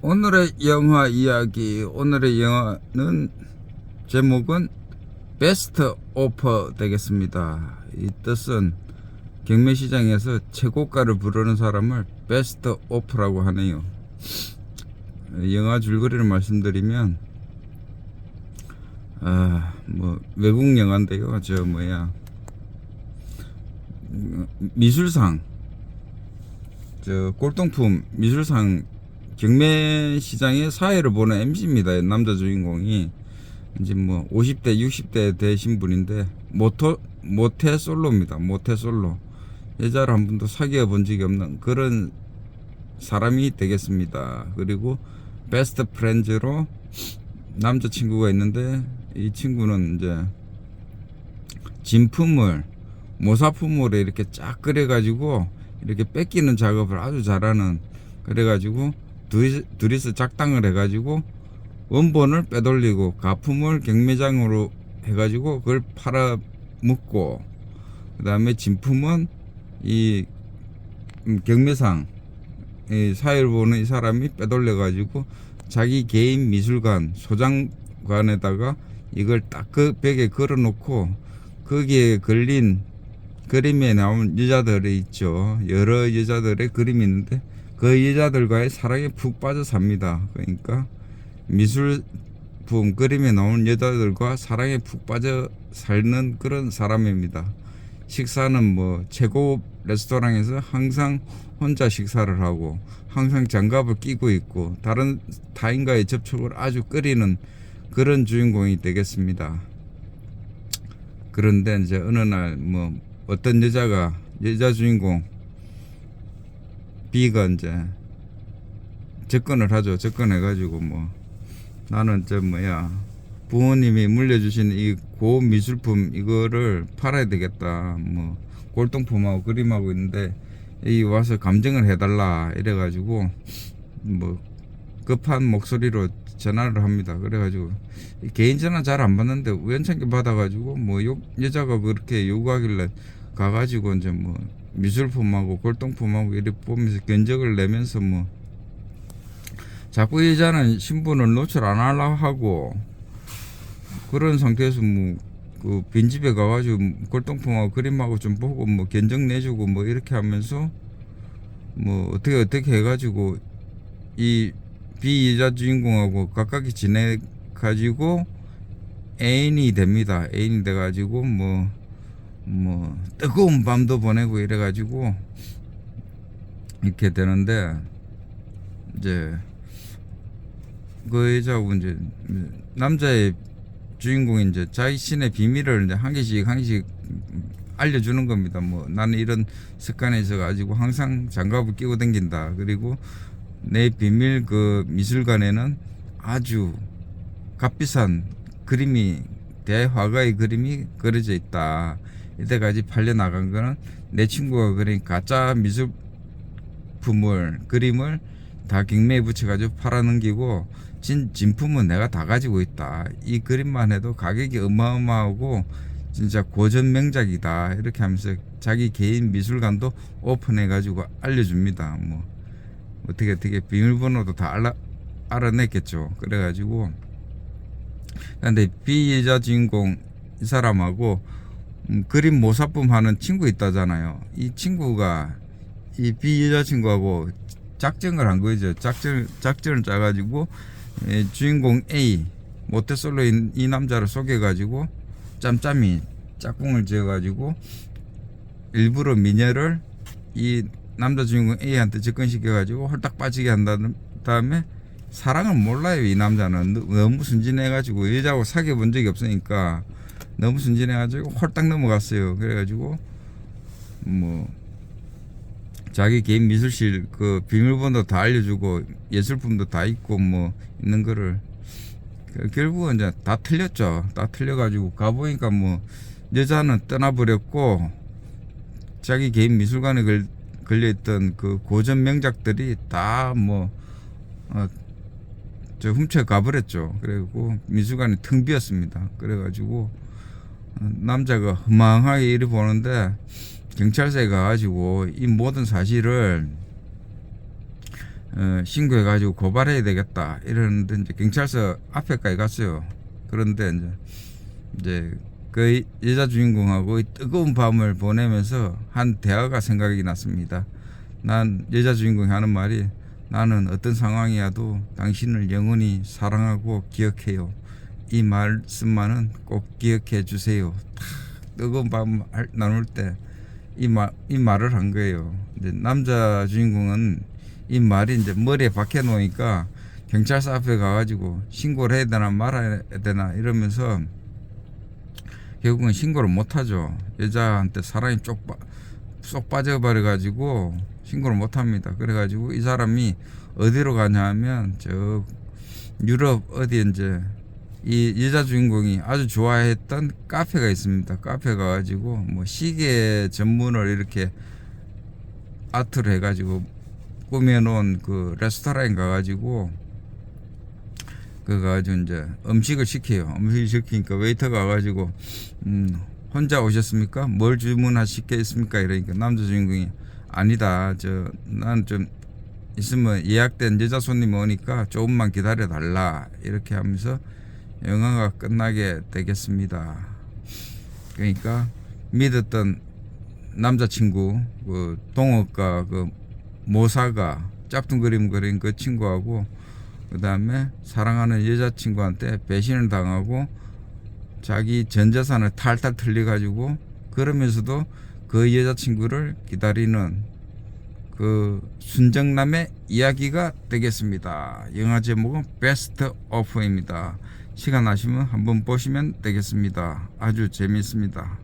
오늘의 영화 이야기 오늘의 영화는 제목은 베스트 오퍼 되겠습니다. 이 뜻은 경매 시장에서 최고가를 부르는 사람을 베스트 오퍼라고 하네요. 영화 줄거리를 말씀드리면 아 뭐 외국 영화인데요. 저 뭐야 음, 미술상 저 꼴통품 미술상 경매 시장의 사회를 보는 MC입니다. 남자 주인공이 이제 뭐 50대, 60대 되신 분인데 모토 모태 솔로입니다. 모태 솔로 여자를 한 번도 사귀어 본 적이 없는 그런 사람이 되겠습니다. 그리고 베스트 프렌즈로 남자 친구가 있는데 이 친구는 이제 진품을 모사품으로 이렇게 쫙 그려가지고 이렇게 뺏기는 작업을 아주 잘하는 그래가지고 둘이, 둘이서 작당을 해가지고 원본을 빼돌리고 가품을 경매장으로 해가지고 그걸 팔아 먹고 그 다음에 진품은 이 음, 경매상 이 사회를 보는 이 사람이 빼돌려가지고 자기 개인 미술관 소장관에다가 이걸 딱 그 벽에 걸어놓고 거기에 걸린 그림에 나온 여자들이 있죠. 여러 여자들의 그림이 있는데 그 여자들과의 사랑에 푹 빠져 삽니다. 그러니까 미술품 그림에 나온 여자들과 사랑에 푹 빠져 살는 그런 사람입니다. 식사는 뭐 최고 레스토랑에서 항상 혼자 식사를 하고 항상 장갑을 끼고 있고 다른 타인과의 접촉을 아주 꺼리는 그런 주인공이 되겠습니다. 그런데 이제 어느 날 뭐 어떤 여자가 여자 주인공 B가 이제 접근을 하죠. 접근해가지고 뭐 나는 저 뭐야 부모님이 물려주신 이 고미술품 이거를 팔아야 되겠다. 뭐 골동품하고 그림하고 있는데 이 와서 감정을 해달라 이래가지고 뭐 급한 목소리로 전화를 합니다. 그래가지고 이 개인 전화 잘 안 받는데 우연찮게 받아가지고 뭐 요, 여자가 그렇게 요구하길래 가가지고 이제 뭐 미술품하고 골동품하고 이렇게 보면서 견적을 내면서 뭐 자꾸 여자는 신분을 노출 안 하려고 하고 그런 상태에서 뭐그 빈집에 가가지고 골동품하고 그림하고 좀 보고 뭐 견적 내주고 뭐 이렇게 하면서 뭐 어떻게 어떻게 해가지고 이 비여자 주인공하고 가깝게 지내 가지고 애인이 됩니다. 애인이 돼 가지고 뭐 뭐 뜨거운 밤도 보내고 이래 가지고 이렇게 되는데 이제 그 여자하고 이제 남자의 주인공이 이제 자신의 비밀을 이제 한 개씩 한 개씩 알려주는 겁니다. 뭐 나는 이런 습관에 있어 가지고 항상 장갑을 끼고 다닌다. 그리고 내 비밀 그 미술관에는 아주 값비싼 그림이 대화가의 그림이 그려져 있다. 이때까지 팔려 나간 거는 내 친구가 그린 가짜 미술품을 그림을 다 경매에 붙여가지고 팔아넘기고 진 진품은 내가 다 가지고 있다. 이 그림만 해도 가격이 어마어마하고 진짜 고전 명작이다. 이렇게 하면서 자기 개인 미술관도 오픈해가지고 알려줍니다. 뭐 어떻게 어떻게 비밀번호도 다 알아 알아냈겠죠. 그래가지고 근데 비여자 주인공 이 사람하고 음, 그림 모사품 하는 친구 있다잖아요. 이 친구가 이 비여자 친구하고 작정을 한 거죠. 작전 작전을 짜가지고 예, 주인공 A 모태솔로인 이 남자를 속여가지고 짬짬이 짝꿍을 지어가지고 일부러 미녀를 이 남자 주인공 A한테 접근시켜가지고 홀딱 빠지게 한 다음- 다음에 사랑을 몰라요 이 남자는 너- 너무 순진해가지고 여자하고 사귀어 본 적이 없으니까 너무 순진해가지고 홀딱 넘어갔어요 그래가지고 뭐 자기 개인 미술실 그 비밀번호 다 알려주고 예술품도 다 있고 뭐 있는 거를 그 결국은 이제 다 틀렸죠 다 틀려가지고 가보니까 뭐 여자는 떠나버렸고 자기 개인 미술관에 걸, 걸려있던 그 고전 명작들이 다뭐 어, 저 훔쳐 가버렸죠. 그리고 미술관이 텅 비었습니다. 그래가지고 어, 남자가 허망하게 이리 보는데 경찰서에 가가지고 이 모든 사실을 어, 신고해가지고 고발해야 되겠다 이러는데 이제 경찰서 앞에까지 갔어요. 그런데 이제 이제 그 여자 주인공하고 이 뜨거운 밤을 보내면서 한 대화가 생각이 났습니다. 난 여자 주인공이 하는 말이 나는 어떤 상황이라도 당신을 영원히 사랑하고 기억해요. 이 말씀만은 꼭 기억해 주세요. 탁 뜨거운 밤 할- 나눌 때 이 말, 이 말을 한 거예요. 이제 남자 주인공은 이 말이 이제 머리에 박혀 놓으니까 경찰서 앞에 가가지고 신고를 해야 되나 말아야 되나 이러면서 결국은 신고를 못 하죠. 여자한테 사랑이 쪽 빠, 쏙 빠져버려 가지고 신고를 못 합니다. 그래 가지고 이 사람이 어디로 가냐 하면 저 유럽 어디 이제 이 여자 주인공이 아주 좋아했던 카페가 있습니다. 카페 가가지고 뭐 시계 전문을 이렇게 아트로 해가지고 꾸며놓은 그 레스토랑에 가가지고 그 가지고 이제 음식을 시켜요. 음식을 시키니까 웨이터가 와가지고 음 혼자 오셨습니까? 뭘 주문하시겠습니까? 이러니까 남자 주인공이 아니다. 저 난 좀 있으면 예약된 여자 손님 오니까 조금만 기다려 달라 이렇게 하면서 영화가 끝나게 되겠습니다. 그러니까 믿었던 남자친구 그 동업가 그 모사가 짝퉁 그림 그린 그 친구하고 그 다음에 사랑하는 여자친구한테 배신을 당하고 자기 전 재산을 탈탈 털려가지고 그러면서도 그 여자친구를 기다리는 그 순정남의 이야기가 되겠습니다. 영화 제목은 베스트 오프입니다. 시간 나시면 한번 보시면 되겠습니다. 아주 재밌습니다.